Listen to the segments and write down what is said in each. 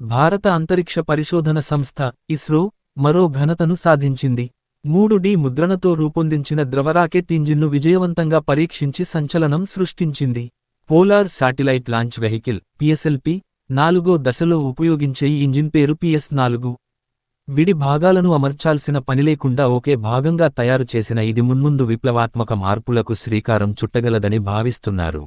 భారత అంతరిక్ష పరిశోధన సంస్థ ఇస్రో మరో ఘనతను సాధించింది. మూడు డి ముద్రణతో రూపొందించిన ద్రవరాకెట్ ఇంజిన్ను విజయవంతంగా పరీక్షించి సంచలనం సృష్టించింది. Polar satellite launch vehicle PSLV నాలుగో దశలో ఉపయోగించే ఈ ఇంజిన్ పేరు పిఎస్ నాలుగు. విడి భాగాలను అమర్చాల్సిన పనిలేకుండా ఒకే భాగంగా తయారు చేసిన ఇది మున్ముందు విప్లవాత్మక మార్పులకు శ్రీకారం చుట్టగలదని భావిస్తున్నారు.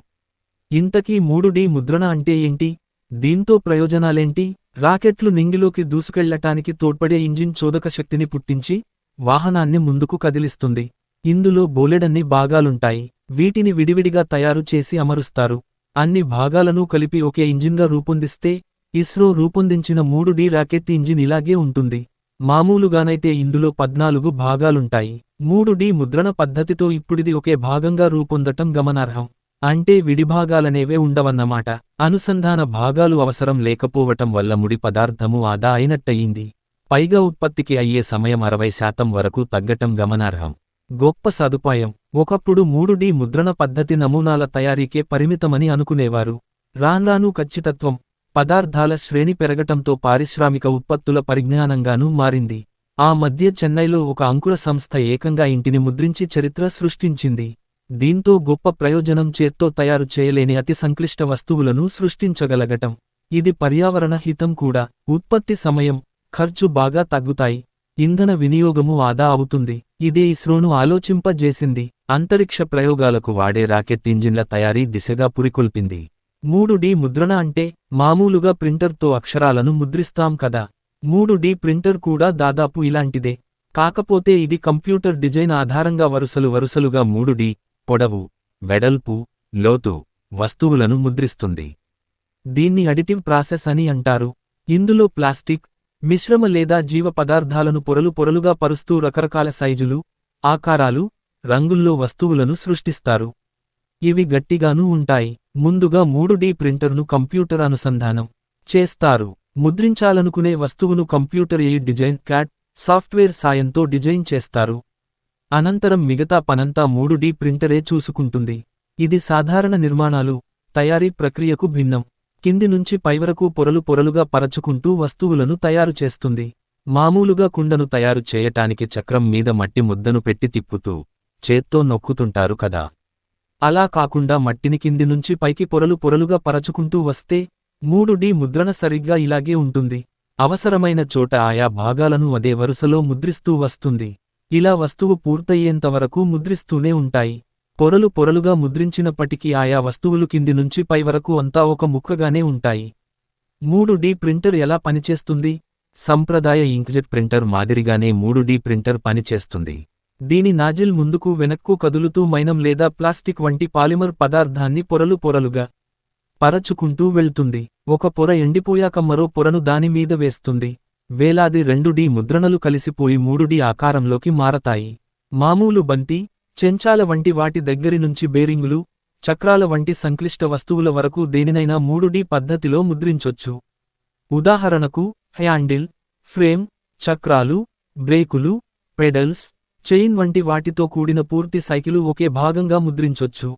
ఇంతకీ మూడు డి ముద్రణ అంటే ఏంటి? దీంతో ప్రయోజనాలేంటి? రాకెట్లు నింగిలోకి దూసుకెళ్ళటానికి తోడ్పడే ఇంజిన్ చోదక శక్తిని పుట్టించి వాహనాన్ని ముందుకు కదిలిస్తుంది. ఇందులో బోలెడన్ని భాగాలుంటాయి. వీటిని విడివిడిగా తయారు చేసి అమరుస్తారు. అన్ని భాగాలను కలిపి ఒకే ఇంజిన్గా రూపొందిస్తే ఇస్రో రూపొందించిన మూడు డి రాకెట్ ఇంజిన్ ఇలాగే ఉంటుంది. మామూలుగానైతే ఇందులో పద్నాలుగు భాగాలుంటాయి. మూడు డి ముద్రణ పద్ధతితో ఇప్పుడిది ఒకే భాగంగా రూపొందటం గమనార్హం. అంటే విడిభాగాలనేవే ఉండవన్నమాట. అనుసంధాన భాగాలు అవసరం లేకపోవటం వల్ల ముడి పదార్థము ఆదా అయినట్టయింది. పైగా ఉత్పత్తికి అయ్యే సమయం అరవై శాతం వరకు తగ్గటం గమనార్హం. గొప్ప సదుపాయం. ఒకప్పుడు మూడు డి ముద్రణ పద్ధతి నమూనాల తయారీకే పరిమితమని అనుకునేవారు. రాన్రాను ఖచ్చితత్వం. పదార్థాల శ్రేణి పెరగటంతో పారిశ్రామిక ఉత్పత్తుల పరిజ్ఞానంగానూ మారింది. ఆ మధ్య చెన్నైలో ఒక అంకుర సంస్థ ఏకంగా ఇంటిని ముద్రించి చరిత్ర సృష్టించింది. దీంతో గొప్ప ప్రయోజనం చేత్తో తయారు చేయలేని అతి సంక్లిష్ట వస్తువులను సృష్టించగలగటం. ఇది పర్యావరణ హితం కూడా. ఉత్పత్తి సమయం ఖర్చు బాగా తగ్గుతాయి. ఇంధన వినియోగము ఆదా అవుతుంది. ఇదే ఇస్రోను ఆలోచింపజేసింది. అంతరిక్ష ప్రయోగాలకు వాడే రాకెట్ ఇంజిన్ల తయారీ దిశగా పురికొల్పింది. మూడు డి ముద్రణ అంటే మామూలుగా ప్రింటర్తో అక్షరాలను ముద్రిస్తాం కదా. మూడు డి ప్రింటర్ కూడా దాదాపు ఇలాంటిదే. కాకపోతే ఇది కంప్యూటర్ డిజైన్ ఆధారంగా వరుసలు వరుసలుగా మూడు డి పొడవు వెడల్పు లోతు వస్తువులను ముద్రిస్తుంది. దీన్ని అడిటివ్ ప్రాసెస్ అని అంటారు. ఇందులో ప్లాస్టిక్ మిశ్రమ లేదా జీవ పదార్థాలను పొరలు పొరలుగా పరుస్తూ రకరకాల సైజులు ఆకారాలు రంగుల్లో వస్తువులను సృష్టిస్తారు. ఇవి గట్టిగానూ ఉంటాయి. ముందుగా మూడు డి ప్రింటర్ను కంప్యూటర్ అనుసంధానం చేస్తారు. ముద్రించాలనుకునే వస్తువును computer aid design CAT software సాయంతో డిజైన్ చేస్తారు. అనంతరం మిగతా పనంతా మూడు డి ప్రింటరే చూసుకుంటుంది. ఇది సాధారణ నిర్మాణాలు తయారీ ప్రక్రియకు భిన్నం. కింది నుంచి పైవరకు పొరలు పొరలుగా పరచుకుంటూ వస్తువులను తయారు చేస్తుంది. మామూలుగా కుండను తయారు చేయటానికి చక్రం మీద మట్టి ముద్దను పెట్టి తిప్పుతూ చేత్తో నొక్కుతుంటారు కదా. అలా కాకుండా మట్టిని కింది నుంచి పైకి పొరలు పొరలుగా పరచుకుంటూ వస్తే మూడు డి ముద్రణ సరిగ్గా ఇలాగే ఉంటుంది. అవసరమైన చోట ఆయా భాగాలను అదే వరుసలో ముద్రిస్తూ వస్తుంది. ఇలా వస్తువు పూర్తయ్యేంతవరకు ముద్రిస్తూనే ఉంటాయి. పొరలు పొరలుగా ముద్రించినప్పటికీ ఆయా వస్తువులు కింది నుంచి పై వరకు అంతా ఒక ముక్కగానే ఉంటాయి. మూడు డి ప్రింటర్ ఎలా పనిచేస్తుంది? సంప్రదాయ ఇంక్జెట్ ప్రింటర్ మాదిరిగానే మూడు డి ప్రింటర్ పనిచేస్తుంది. దీని నాజిల్ ముందుకు వెనక్కు కదులుతూ మైనం లేదా ప్లాస్టిక్ వంటి పాలిమర్ పదార్థాన్ని పొరలు పొరలుగా పరచుకుంటూ వెళ్తుంది. ఒక పొర ఎండిపోయాక మరో పొరను దానిమీద వేస్తుంది. వేలాది రెండు డి ముద్రణలు కలిసిపోయి మూడు డి ఆకారంలోకి మారతాయి. మామూలు బంతి చెంచాల వంటి వాటి దగ్గరి నుంచి బేరింగులు చక్రాల వంటి సంక్లిష్ట వస్తువుల వరకు దేనినైనా మూడు డి పద్ధతిలో ముద్రించొచ్చు. ఉదాహరణకు హ్యాండిల్ ఫ్రేమ్ చక్రాలు బ్రేకులు పెడల్స్ చైన్ వంటి వాటితో కూడిన పూర్తి సైకిలు ఒకే భాగంగా ముద్రించొచ్చు.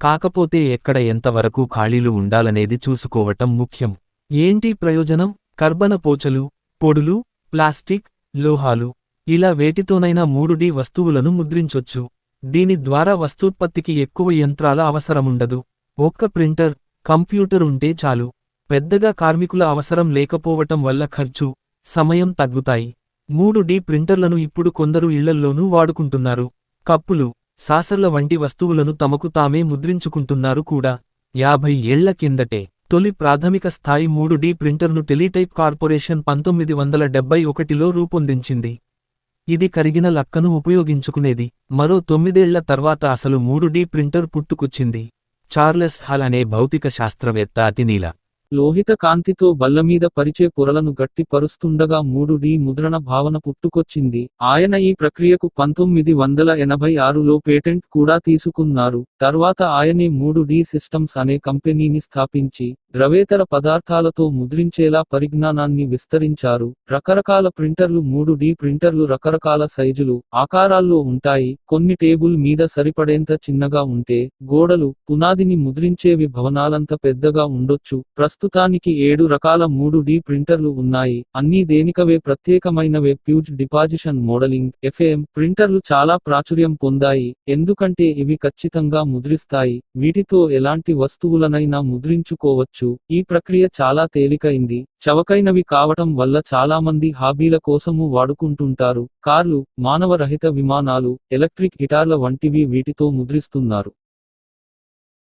కాకపోతే ఎక్కడ ఎంతవరకు ఖాళీలు ఉండాలనేది చూసుకోవటం ముఖ్యం. ఏంటి ప్రయోజనం? కర్బన పోచలు పొడులు ప్లాస్టిక్ లోహాలు ఇలా వేటితోనైనా మూడు డి వస్తువులను ముద్రించొచ్చు. దీని ద్వారా వస్తూత్పత్తికి ఎక్కువ యంత్రాల అవసరముండదు. ఒక్క ప్రింటర్ కంప్యూటర్ ఉంటే చాలు. పెద్దగా కార్మికుల అవసరం లేకపోవటం వల్ల ఖర్చు సమయం తగ్గుతాయి. మూడు డి ప్రింటర్లను ఇప్పుడు కొందరు ఇళ్ళల్లోనూ వాడుకుంటున్నారు. కప్పులు సాసర్ల వంటి వస్తువులను తమకు తామే ముద్రించుకుంటున్నారు కూడా. యాభై ఏళ్ళ కిందటే. తొలి ప్రాథమిక స్థాయి మూడు డి ప్రింటర్ను టెలిటైప్ కార్పొరేషన్ పంతొమ్మిది వందల డెబ్బై ఒకటిలో రూపొందించింది. ఇది కరిగిన లక్కను ఉపయోగించుకునేది. మరో తొమ్మిదేళ్ళ తర్వాత అసలు మూడు డి ప్రింటర్ పుట్టుకొచ్చింది. చార్లెస్ హాల్ అనే భౌతిక శాస్త్రవేత్త అతినీల. లోహిత కాంతితో బల్లమీద పరిచే పొరలను గట్టి పరుస్తుండగా మూడు డి ముద్రణ భావన పుట్టుకొచ్చింది. ఆయన ఈ ప్రక్రియకు పంతొమ్మిది వందల ఎనభై ఆరులో పేటెంట్ కూడా తీసుకున్నారు. తర్వాత ఆయనే మూడు డి సిస్టమ్స్ అనే కంపెనీని స్థాపించి ద్రవేతర పదార్థాలతో ముద్రించేలా పరిజ్ఞానాన్ని విస్తరించారు. రకరకాల ప్రింటర్లు మూడు డి ప్రింటర్లు రకరకాల సైజులు ఆకారాల్లో ఉంటాయి. కొన్ని టేబుల్ మీద సరిపడేంత చిన్నగా ఉంటే గోడలు పునాదిని ముద్రించేవి భవనాలంత పెద్దగా ఉండొచ్చు. ప్రస్తుతానికి ఏడు రకాల మూడు డి ప్రింటర్లు ఉన్నాయి. అన్నీ దేనికవే ప్రత్యేకమైనవే. ప్యూజ్ డిపాజిషన్ మోడలింగ్ ఎఫ్ఎం ప్రింటర్లు చాలా ప్రాచుర్యం పొందాయి. ఎందుకంటే ఇవి ఖచ్చితంగా ముద్రిస్తాయి. వీటితో ఎలాంటి వస్తువులనైనా ముద్రించుకోవచ్చు. ఈ ప్రక్రియ చాలా తేలికైంది. చవకైనవి కావటం వల్ల చాలామంది హాబీల కోసము వాడుకుంటుంటారు. కార్లు మానవరహిత విమానాలు ఎలక్ట్రిక్ గిటార్ల వంటివి వీటితో ముద్రిస్తున్నారు.